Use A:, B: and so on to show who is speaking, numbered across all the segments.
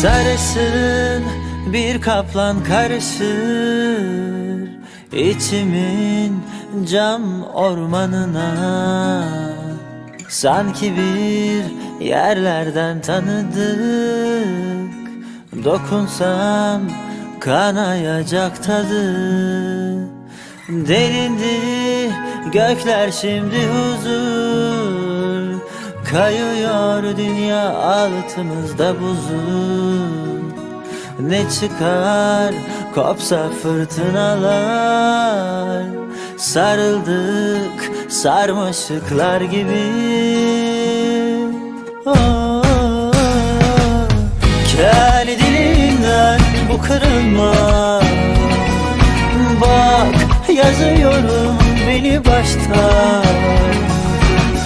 A: Sarışın bir kaplan karışır içimin cam ormanına. Sanki bir yerlerden tanıdık Dokunsam kanayacak tadı. Delindi gökler şimdi huzur Kayıyor dünya altımızda buzul. Ne çıkar? Kopsa fırtınalar. Sarıldık sarmaşıklar gibi. Oh, Kel dilimden bu kırılma. Bak yazıyorum beni baştan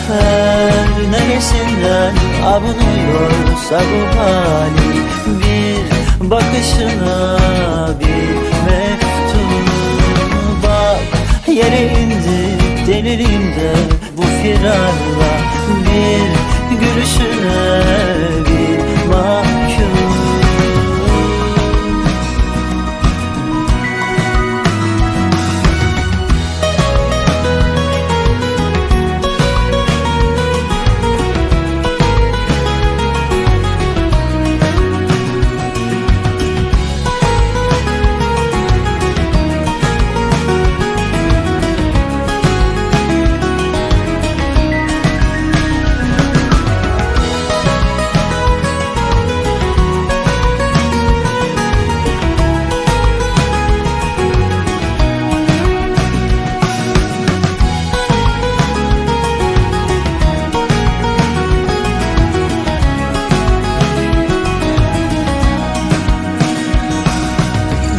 A: her neresinden abunuyorsa bu hali Bir bakışına bir mektup Bak. Yere indi delirimde bu firarla Bir gülüşüne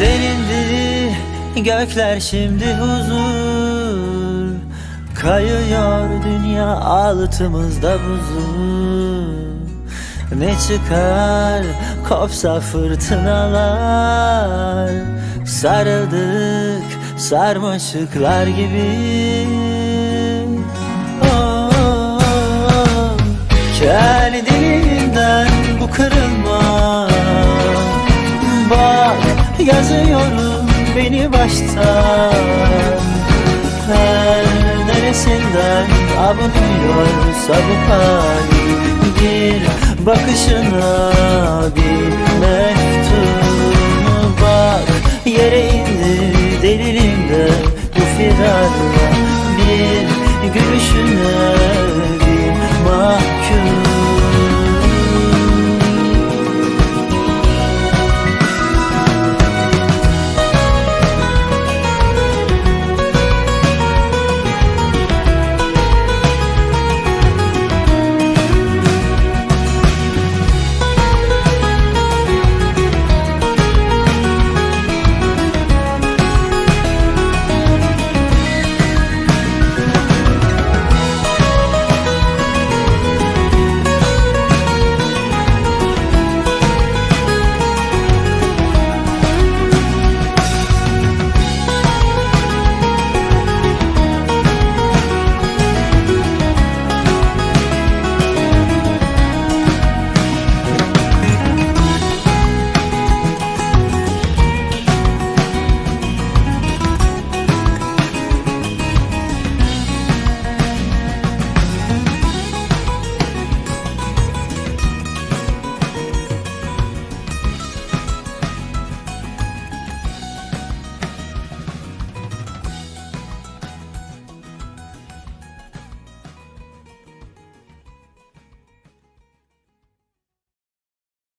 A: Delindi gökler şimdi huzur. Kayıyor dünya altımızda buzul Ne çıkar kopsa fırtınalar. Sarıldık sarmaşıklar gibi. Oh, Kel dilinden bu kırılma. Bak yazıyorum beni baştan. Her neresinden abunuyorsa bu hali Bir bakışına bir mektup Bak yere indi delilimde bu firarla. Bir gülüşüne bir mahkum